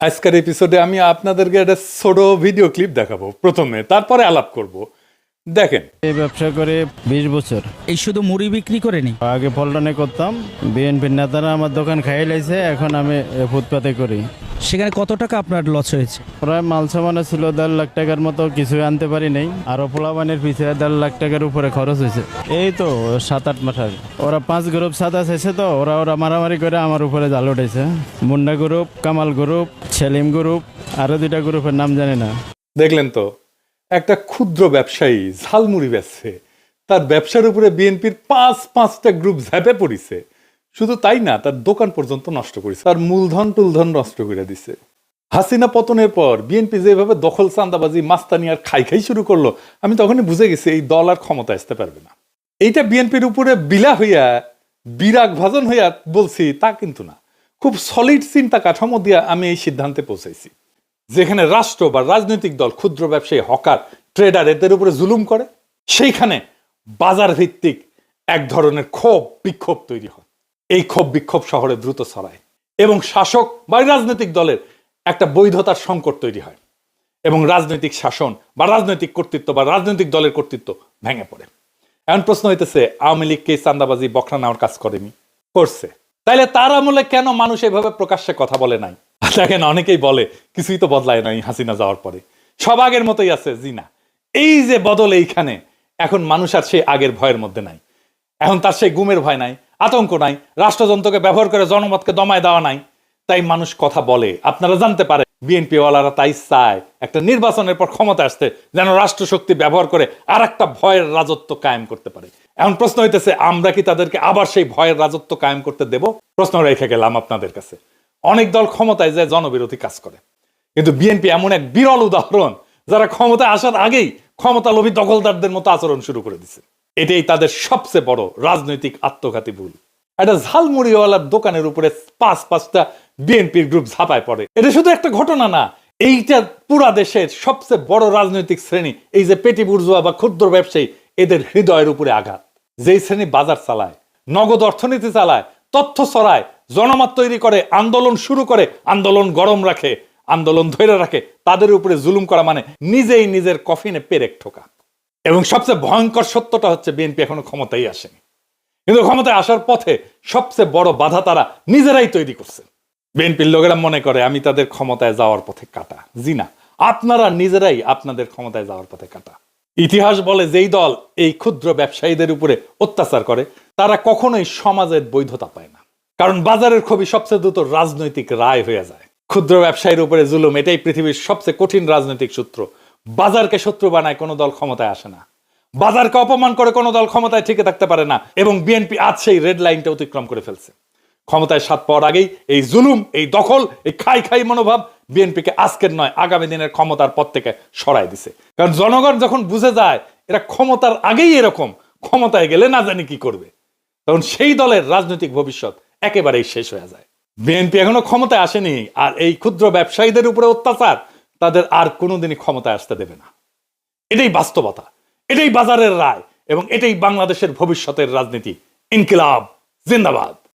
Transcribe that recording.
আজকের এপিসোডে আমি আপনাদেরকে একটা ছোট ভিডিও ক্লিপ দেখাবো প্রথমে তারপরে আলাপ করব। দেখেন। এই ব্যবসা করে বিশ বছর। এই শুধু মুড়ি বিক্রি করে নি? আগে ফলটনে করতাম বিএনপির নেতারা আমার দোকান খাইয়ে লাইছে এখন আমি ফুটপাতে করি। সেখানে কত টাকা আপনার লস হয়েছে? প্রায় মাল সামানে ছিল দেড় লাখ টাকার মতো কিছু আনতে পারি নাই। আরও পোলাবানের পিছিয়ে দেড় লাখ টাকার উপরে খরচ হয়েছে। এই তো সাত আট মাস আগে। ওরা পাঁচ গ্রুপ সাদা চাইছে তো ওরা ওরা মারামারি করে আমার উপরে জাল উঠেছে Munda group Kamal group Selim group আরও দুইটা গ্রুপের নাম জানি না। দেখলেন তো একটা ক্ষুদ্র ব্যবসায়ী ঝালমুড়ি বেচছে। তার ব্যবসার উপরে বিএনপির পাঁচ পাঁচটা গ্রুপ ঝাঁপে পড়িছে। শুধু তাই না, তার দোকান পর্যন্ত নষ্ট করেছে। তার মূলধন টুলধন নষ্ট করে দিছে। হাসিনা পতনের পর বিএনপি যেভাবে দখল চান্দাবাজি মাস্তানি আর খাই খাই শুরু করল, আমি তখনই বুঝে গেছি এই দল আর ক্ষমতা আসতে পারবে না। এইটা বিএনপির উপরে বিলা হইয়া, বিরাগ ভাজন হইয়া বলছি, তা কিন্তু না। খুব সলিড চিন্তা কাঠামো দিয়া আমি এই সিদ্ধান্তে পৌঁছাইছি। যেখানে রাষ্ট্র বা রাজনৈতিক দল ক্ষুদ্র ব্যবসায়ী, হকার ট্রেডার এদের উপরে জুলুম করে, সেইখানে বাজার ভিত্তিক এক ধরনের ক্ষোভ, বিক্ষোভ তৈরি হয়। এই ক্ষোভ বিক্ষোভ শহরে দ্রুত ছড়ায় এবং শাসক বা রাজনৈতিক দলের একটা বৈধতার সংকট তৈরি হয় এবং রাজনৈতিক শাসন বা রাজনৈতিক কর্তৃত্ব বা রাজনৈতিক দলের কর্তৃত্ব ভেঙে পড়ে। এমন প্রশ্ন হইতেছে, আওয়ামী লীগকে চান্দাবাজি বখরা নেওয়ার কাজ করেনি, করছে। তাইলে তার আমলে কেন মানুষ এভাবে প্রকাশ্যে কথা বলে নাই? দেখেন, অনেকেই বলে, কিছুই তো বদলায় নাই হাসিনা যাওয়ার পরে। সব আগের মতোই আছে, জি না। এই যে বদল এইখানে, এখন মানুষ আর সেই আগের ভয়ের মধ্যে নাই। এখন তার সেই গুমের ভয় নাই। আতঙ্ক নাই, রাষ্ট্রযন্ত্রকে ব্যবহার করে জনমতকে দমায় দেওয়া নাই, তাই মানুষ কথা বলে। আপনারা জানতে পারে বিএনপি ওয়ালারা তাই চায়, একটা নির্বাচনের পর ক্ষমতা আসতে যেন রাষ্ট্রশক্তি ব্যবহার করে আর একটা ভয়ের রাজত্ব কায়েম করতে পারে। এখন প্রশ্ন হইতেছে, আমরা কি তাদেরকে আবার সেই ভয়ের রাজত্ব কায়েম করতে দেব? প্রশ্ন রেখে গেলাম আপনাদের কাছে। অনেক দল ক্ষমতায় যায় জনবিরোধী কাজ করে। কিন্তু বিএনপি এমন এক বিরল উদাহরণ, যারা ক্ষমতায় আসার আগেই ক্ষমতা লোভী দখলদারদের মতো আচরণ শুরু করে দিছে। এটাই তাদের সবচেয়ে বড় রাজনৈতিক আত্মঘাতী ভুল। একটা ঝালমুড়িওয়ালার দোকানের উপরে পাঁচ, পাঁচটা বিএনপির গ্রুপ ঝাঁপায় পড়ে। এটা শুধু একটা ঘটনা না, এইটা পুরা দেশের সবচেয়ে বড় রাজনৈতিক শ্রেণি, এই যে পেটি বুর্জুয়া বা ক্ষুদ্র ব্যবসায়ী, এদের হৃদয়ের উপরে আঘাত। যেই শ্রেণি বাজার চালায়, নগদ অর্থনীতি চালায়, তথ্য ছড়ায়, জনমত তৈরি করে, আন্দোলন শুরু করে, আন্দোলন গরম রাখে, আন্দোলন ধরে রাখে, তাদের উপরে জুলুম করা মানে নিজেই নিজের কফিনে পেরেক ঠোকা। এবং সবচেয়ে ভয়ঙ্কর সত্যটা হচ্ছে বিএনপি এখনও ক্ষমতায় আসেনি। কিন্তু ক্ষমতায় আসার পথে সবচেয়ে বড় বাধা তারা নিজেরাই তৈরি করছে। বিএনপির লোকেরা মনে করে, আমি তাদের ক্ষমতায় যাওয়ার পথে কাটা। জি না, আপনারা নিজেরাই আপনাদের ক্ষমতায় যাওয়ার পথে কাটা। ইতিহাস বলে, যেই দল এই ক্ষুদ্র ব্যবসায়ীদের উপরে অত্যাচার করে, তারা কখনোই সমাজের বৈধতা পায় না। কারণ বাজারের খুবই সবচেয়ে দ্রুত রাজনৈতিক রায় হয়ে যায়। ক্ষুদ্র ব্যবসায়ীর উপরে জুলুম, এটাই পৃথিবীর সবচেয়ে কঠিন রাজনৈতিক সূত্র। বাজারকে শত্রু বানায় কোনো দল ক্ষমতায় আসে না। বাজারকে অপমান করে কোনো দল ক্ষমতায় টিকে থাকতে পারে না এবং বিএনপি আজ সেই রেড লাইনটা অতিক্রম করে ফেলছে। ক্ষমতায় সাত পাওয়ার আগেই এই জুলুম, এই দখল, এই খাই খাই মনোভাব বিএনপিকে আজকের নয়, আগামী দিনের ক্ষমতার পথ থেকে সরাই দিছে। কারণ জনগণ যখন বুঝে যায়, এরা ক্ষমতার আগেই এরকম, ক্ষমতায় গেলে না জানি কি করবে। তখন সেই দলের রাজনৈতিক ভবিষ্যৎ একেবারেই শেষ হয়ে যায়। বিএনপি এখনও ক্ষমতায় আসেনি, আর এই ক্ষুদ্র ব্যবসায়ীদের উপরে অত্যাচার তাদের আর কোনোদিনই ক্ষমতায় আসতে দেবে না। এটাই বাস্তবতা, এটাই বাজারের রায় এবং এটাই বাংলাদেশের ভবিষ্যতের রাজনীতি। ইনকিলাব, জিন্দাবাদ।